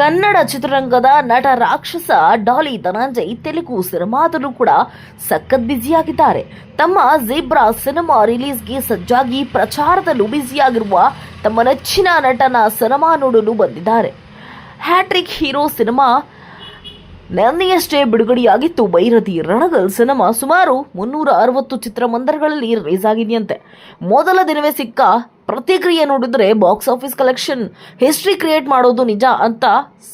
ಕನ್ನಡ ಚಿತ್ರರಂಗದ ನಟ ರಾಕ್ಷಸ ಡಾಲಿ ಧನಂಜಯ್ ತೆಲುಗು ಸಿನಿಮಾದಲ್ಲೂ ಕೂಡ ಸಖತ್ ಬ್ಯುಸಿಯಾಗಿದ್ದಾರೆ. ತಮ್ಮ ಝೀಬ್ರಾ ಸಿನಿಮಾ ರಿಲೀಸ್ಗೆ ಸಜ್ಜಾಗಿ ಪ್ರಚಾರದಲ್ಲೂ ಬ್ಯುಸಿಯಾಗಿರುವ ತಮ್ಮ ನೆಚ್ಚಿನ ನಟನ ಸಿನಿಮಾ ನೋಡಲು ಬಂದಿದ್ದಾರೆ. ಹ್ಯಾಟ್ರಿಕ್ ಹೀರೋ ಸಿನಿಮಾ ನೆನ್ನೆಯಷ್ಟೇ ಬಿಡುಗಡೆಯಾಗಿತ್ತು ಭೈರತಿ ರಣಗಲ್ ಸಿನಿಮಾ ಸುಮಾರು ಮುನ್ನೂರ ಅರವತ್ತು ಚಿತ್ರಮಂದಿರಗಳಲ್ಲಿ ರಿಲೀಸ್ ಆಗಿದೆಯಂತೆ. ಮೊದಲ ದಿನವೇ ಸಿಕ್ಕ ಪ್ರತಿಕ್ರಿಯೆ ನೋಡಿದ್ರೆ box office collection history create ಮಾಡೋದು ನಿಜ ಅಂತ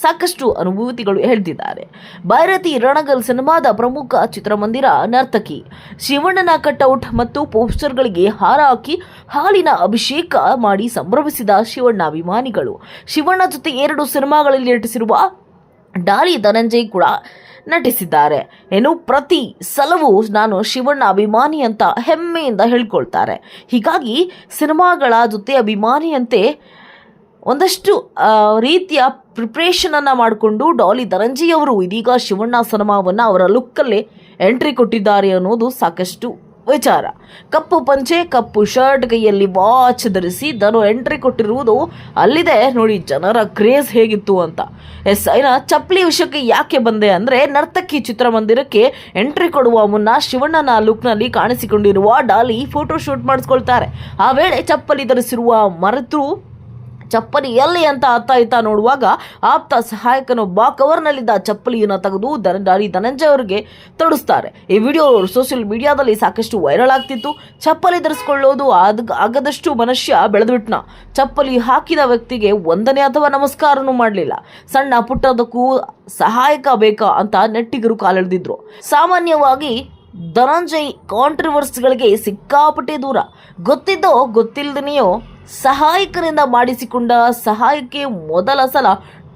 ಸಾಕಷ್ಟು ಅನುಭೂತಿಗಳು ಹೇಳ್ತಿದ್ದಾರೆ. ಭೈರತಿ ರಣಗಲ್ ಸಿನಿಮಾದ ಪ್ರಮುಖ ಚಿತ್ರಮಂದಿರ ನರ್ತಕಿ ಶಿವಣ್ಣನ ಕಟ್ಔಟ್ ಮತ್ತು ಪೋಸ್ಟರ್ಗಳಿಗೆ ಹಾರ ಹಾಕಿ ಹಾಲಿನ ಅಭಿಷೇಕ ಮಾಡಿ ಸಂಭ್ರಮಿಸಿದ ಶಿವಣ್ಣ ಅಭಿಮಾನಿಗಳು. ಶಿವಣ್ಣ ಜೊತೆ ಎರಡು ಸಿನಿಮಾಗಳಲ್ಲಿ ನಟಿಸಿರುವ ಡಾಲಿ ಧನಂಜಯ್ ಕೂಡ ನಟಿಸಿದ್ದಾರೆ. ಏನು ಪ್ರತಿ ಸಲವೂ ನಾನು ಶಿವಣ್ಣ ಅಭಿಮಾನಿ ಅಂತ ಹೆಮ್ಮೆಯಿಂದ ಹೇಳ್ಕೊಳ್ತಾರೆ. ಹೀಗಾಗಿ ಸಿನಿಮಾಗಳ ಜೊತೆ ಅಭಿಮಾನಿಯಂತೆ ಒಂದಷ್ಟು ರೀತಿಯ ಪ್ರಿಪ್ರೇಷನನ್ನು ಮಾಡಿಕೊಂಡು ಡಾಲಿ ಧನಂಜಯ್ ಅವರು ಇದೀಗ ಶಿವಣ್ಣ ಸಿನಿಮಾವನ್ನು ಅವರ ಲುಕ್ಕಲ್ಲೇ ಎಂಟ್ರಿ ಕೊಟ್ಟಿದ್ದಾರೆ ಅನ್ನೋದು ಸಾಕಷ್ಟು ವಿಚಾರ. ಕಪ್ಪು ಪಂಚೆ, ಕಪ್ಪು ಶರ್ಟ್, ಕೈಯಲ್ಲಿ ವಾಚ್ ಧರಿಸಿ ಧನು ಎಂಟ್ರಿ ಕೊಟ್ಟಿರುವುದು ಅಲ್ಲಿದೆ. ನೋಡಿ, ಜನರ ಕ್ರೇಜ್ ಹೇಗಿತ್ತು ಅಂತ. ಎಸ್ ಐನ ಚಪ್ಪಲಿ ವಿಷಯಕ್ಕೆ ಯಾಕೆ ಬಂದೆ ಅಂದ್ರೆ ನರ್ತಕಿ ಚಿತ್ರಮಂದಿರಕ್ಕೆ ಎಂಟ್ರಿ ಕೊಡುವ ಮುನ್ನ ಶಿವಣ್ಣನ ಲುಕ್ನಲ್ಲಿ ಕಾಣಿಸಿಕೊಂಡಿರುವ ಡಾಲಿ ಫೋಟೋ ಶೂಟ್ ಮಾಡಿಸ್ಕೊಳ್ತಾರೆ. ಆ ವೇಳೆ ಚಪ್ಪಲಿ ಧರಿಸಿರುವ ಮರೆತು ಚಪ್ಪಲಿ ಎಲ್ಲಿ ಅಂತ ಅತ್ತ ಇತ್ತ ನೋಡುವಾಗ ಆಪ್ತ ಸಹಾಯಕನೊಬ್ಬ ಕವರ್ನಲ್ಲಿದ್ದ ಚಪ್ಪಲಿಯನ್ನು ತೆಗೆದು ದಾರಿ ಧನಂಜಯ ಅವರಿಗೆ ತೊಡಿಸ್ತಾರೆ. ಈ ವಿಡಿಯೋ ಸೋಷಿಯಲ್ ಮೀಡಿಯಾದಲ್ಲಿ ಸಾಕಷ್ಟು ವೈರಲ್ ಆಗ್ತಿತ್ತು. ಚಪ್ಪಲಿ ಧರಿಸ್ಕೊಳ್ಳೋದು ಆದ ಆಗದಷ್ಟು ಮನುಷ್ಯ ಬೆಳೆದ್ಬಿಟ್ನ. ಚಪ್ಪಲಿ ಹಾಕಿದ ವ್ಯಕ್ತಿಗೆ ವಂದನೆ ಅಥವಾ ನಮಸ್ಕಾರನೂ ಮಾಡಲಿಲ್ಲ. ಸಣ್ಣ ಪುಟ್ಟದಕ್ಕೂ ಸಹಾಯಕ ಬೇಕಾ ಅಂತ ನೆಟ್ಟಿಗರು ಕಾಲೆಳೆದಿದ್ರು. ಸಾಮಾನ್ಯವಾಗಿ ಧನಂಜಯ್ ಕಾಂಟ್ರವರ್ಸ್ಗಳಿಗೆ ಸಿಕ್ಕಾಪಟ್ಟೆ ದೂರ. ಗೊತ್ತಿದ್ದೋ ಗೊತ್ತಿಲ್ಲದನೆಯೋ ಸಹಾಯಕರಿಂದ ಮಾಡಿಸಿಕೊಂಡ ಸಹಾಯಕ್ಕೆ ಮೊದಲ ಸಲ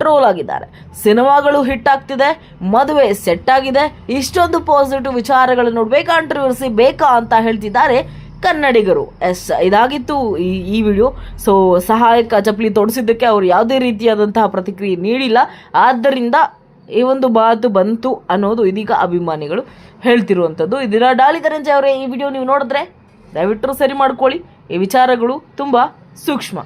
ಟ್ರೋಲ್ ಆಗಿದ್ದಾರೆ. ಸಿನಿಮಾಗಳು ಹಿಟ್ ಆಗ್ತಿದೆ, ಮದುವೆ ಸೆಟ್ ಆಗಿದೆ, ಇಷ್ಟೊಂದು ಪಾಸಿಟಿವ್ ವಿಚಾರಗಳನ್ನು ನೋಡ್ಬೇಕು ಕಾಂಟ್ರವರ್ಸಿ ಬೇಕಾ ಅಂತ ಹೇಳ್ತಿದ್ದಾರೆ ಕನ್ನಡಿಗರು. ಎಸ್, ಇದಾಗಿತ್ತು ಈ ಈ ವಿಡಿಯೋ ಸೊ ಸಹಾಯಕ ಚಪ್ಪಲಿ ತೊಡಿಸಿದ್ದಕ್ಕೆ ಅವರು ಯಾವುದೇ ರೀತಿಯಾದಂತಹ ಪ್ರತಿಕ್ರಿಯೆ ನೀಡಿಲ್ಲ. ಆದ್ದರಿಂದ ಈ ಒಂದು ಮಾತು ಬಂತು ಅನ್ನೋದು ಇದೀಗ ಅಭಿಮಾನಿಗಳು ಹೇಳ್ತಿರುವಂಥದ್ದು. ಇದರ ಡಾಲಿ ಧನಂಜಯ ಅವರೇ ಈ ವಿಡಿಯೋ ನೀವು ನೋಡಿದ್ರೆ ದಯವಿಟ್ಟು ಸರಿ ಮಾಡ್ಕೊಳ್ಳಿ. ಈ ವಿಚಾರಗಳು ತುಂಬ ಸೂಕ್ಷ್ಮ.